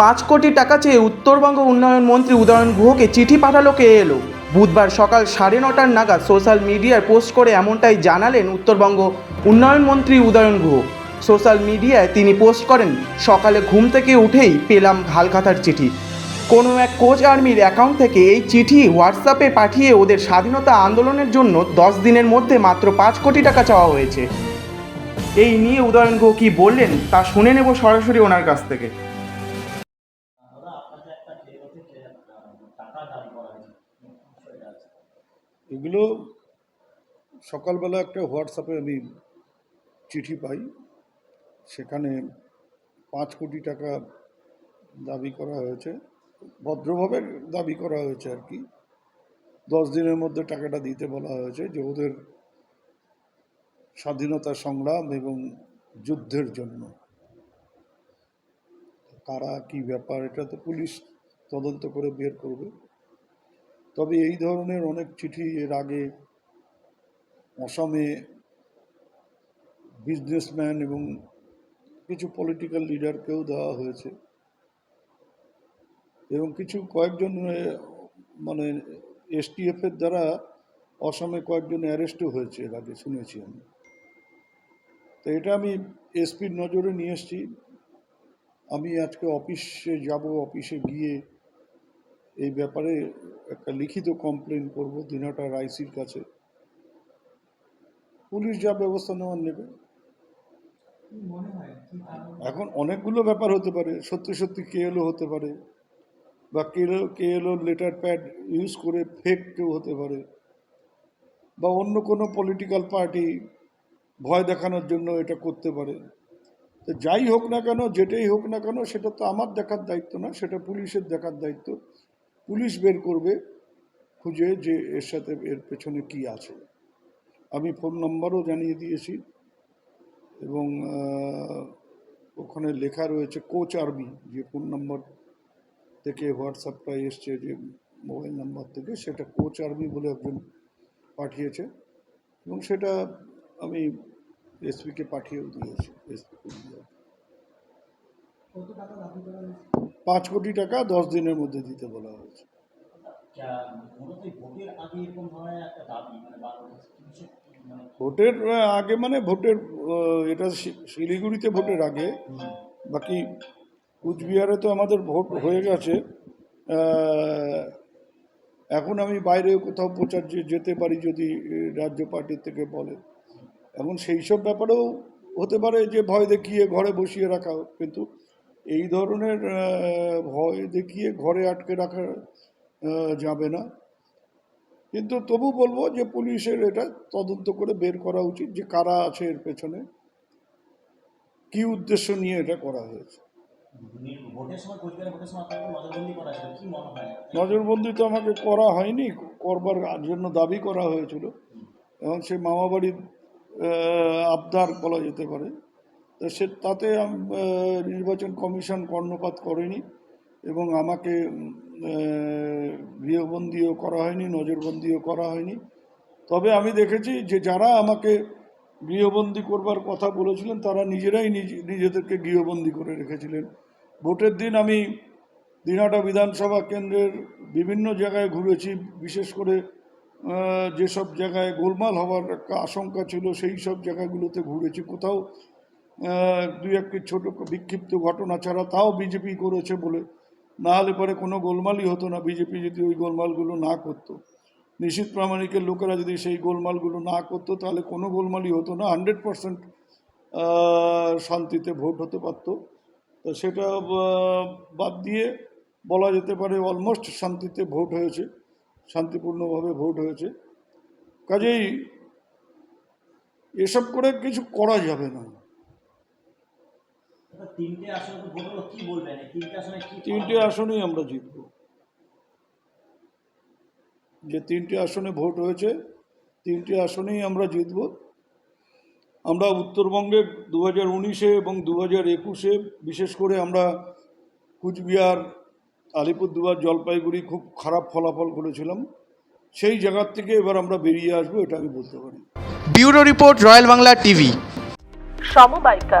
পাঁচ কোটি টাকা চেয়ে উত্তরবঙ্গ উন্নয়ন মন্ত্রী উদয়ন গুহকে চিঠি পাঠালো কে এলো? বুধবার সকাল সাড়ে নটার নাগাদ সোশ্যাল মিডিয়ায় পোস্ট করে এমনটাই জানালেন উত্তরবঙ্গ উন্নয়ন মন্ত্রী উদয়ন গুহ। সোশ্যাল মিডিয়ায় তিনি পোস্ট করেন, সকালে ঘুম থেকে উঠেই পেলাম হালখাতার চিঠি। কোনো এক কোচ আর্মির অ্যাকাউন্ট থেকে এই চিঠি হোয়াটসঅ্যাপে পাঠিয়ে ওদের স্বাধীনতা আন্দোলনের জন্য দশ দিনের মধ্যে মাত্র পাঁচ কোটি টাকা চাওয়া হয়েছে। এই নিয়ে উদয়ন গুহ কী বললেন তা শুনে নেব সরাসরি ওনার কাছ থেকে। এগুলো সকালবেলা একটা হোয়াটসঅ্যাপে আমি চিঠি পাই। সেখানে পাঁচ কোটি টাকা দাবি করা হয়েছে। ভদ্রভাবে দাবি করা হয়েছে আর কি। দশ দিনের মধ্যে টাকাটা দিতে বলা হয়েছে যে ওদের স্বাধীনতা সংগ্রাম এবং যুদ্ধের জন্য। কারা, কি ব্যাপার, এটা তো পুলিশ তদন্ত করে বের করবে। তবে এই ধরনের অনেক চিঠি এর আগে অসমে বিজনেসম্যান এবং কিছু পলিটিক্যাল লিডারকেও দেওয়া হয়েছে। এবং কিছু কয়েকজন মানে এসটিএফের দ্বারা অসমে কয়েকজন অ্যারেস্টও হয়েছে এর আগে, শুনেছি আমি। তো এটা আমি এসপির নজরে নিয়ে এসেছি। আমি আজকে অফিসে যাব অফিসে গিয়ে এই ব্যাপারে একটা লিখিত কমপ্লেন করব দিনাটার আইসির কাছে। পুলিশ যা ব্যবস্থা নেওয়ার নেবে। এখন অনেকগুলো ব্যাপার হতে পারে, সত্যি সত্যি কে এলো হতে পারে, বা কে কে এলো লেটার প্যাড ইউজ করে ফেক কেউ হতে পারে, বা অন্য কোনো পলিটিক্যাল পার্টি ভয় দেখানোর জন্য এটা করতে পারে। তো যাই হোক না কেন, যেটাই হোক না কেন, সেটা তো আমার দেখার দায়িত্ব না, সেটা পুলিশের দেখার দায়িত্ব। পুলিশ বের করবে খুঁজে যে এর সাথে এর পেছনে কি আছে। আমি ফোন নম্বরও জানিয়ে দিয়েছি এবং ওখানে লেখা রয়েছে কোচ আর্মি, যে ফোন নম্বর থেকে হোয়াটসঅ্যাপটা এসছে যে মোবাইল নাম্বার থেকে, সেটা কোচ আর্মি বলে একজন পাঠিয়েছে এবং সেটা আমি এসপিকে পাঠিয়েও দিয়েছি। এসপি পাঁচ কোটি টাকা দশ দিনের মধ্যে দিতে বলা হয়েছে। এই ভোটের আগে মানে মানে ভোটের আগে মানে ভোটের এটা শিলিগুড়িতে ভোটের আগে বাকি কুচবিহারে তো আমাদের ভোট হয়ে গেছে। এখন আমি বাইরে কোথাও প্রচার যেতে পারি যদি রাজ্য পার্টির থেকে বলে এখন সেই সব ব্যাপারেও হতে পারে যে ভয় দেখিয়ে ঘরে বসিয়ে রাখা কিন্তু এই ধরনের ভয় দেখিয়ে ঘরে আটকে রাখা যাবে না। কিন্তু তবু বলব যে পুলিশের এটা তদন্ত করে বের করা উচিত যে কারা আছে এর পেছনে কি উদ্দেশ্য নিয়ে এটা করা হয়েছে। নজরবন্দি মনে নজরবন্দি তো আমাকে করা হয়নি করবার জন্য দাবি করা হয়েছিল। এবং সে মামাবাড়ির আবদার বলা যেতে পারে। সে তাতে নির্বাচন কমিশন কর্ণপাত করেনি এবং আমাকে গৃহবন্দিও করা হয়নি, নজরবন্দিও করা হয়নি। তবে আমি দেখেছি যে যারা আমাকে গৃহবন্দী করবার কথা বলেছিলেন, তারা নিজেরাই নিজ- নিজেদেরকে গৃহবন্দী করে রেখেছিলেন। ভোটের দিন আমি দিনাটা বিধানসভা কেন্দ্রের বিভিন্ন জায়গায় ঘুরেছি, বিশেষ করে যেসব জায়গায় গোলমাল হওয়ার একটা আশঙ্কা ছিল, সেই সব জায়গাগুলোতে ঘুরেছি। কোথাও দুই একটি ছোট বিক্ষিপ্ত ঘটনা ছাড়া তাও বিজেপি করেছে বলে। না হলে পরে কোনো গোলমালই হতো না বিজেপি যদি ওই গোলমালগুলো না করতো। নিশীত প্রামাণিকের লোকেরা যদি সেই গোলমালগুলো না করতো, তাহলে কোনো গোলমালই হতো না। হান্ড্রেড পারসেন্ট শান্তিতে ভোট হতে পারতো। তো সেটা বাদ দিয়ে বলা যেতে পারে অলমোস্ট শান্তিতে ভোট হয়েছে, শান্তিপূর্ণভাবে ভোট হয়েছে। কাজেই এসব করে কিছু করা যাবে না। তিনটে আসনে তো ভোট হলো কি বলবেন? তিনটে আসনে কি তিনটে আসনেই আমরা জিতব। যে তিনটে আসনে ভোট হয়েছে তিনটে আসনেই আমরা জিতব। আমরা উত্তরবঙ্গে দু হাজার উনিশে এবং দু হাজার একুশে বিশেষ করে আমরা কুচবিহার আলিপুরদুয়ার জলপাইগুড়ি খুব খারাপ ফলাফল করেছিলাম। সেই জায়গার থেকে এবার আমরা বেরিয়ে আসব এটা আমি বলতে পারি। Bureau report royal Bangla TV. সমবায়িকা।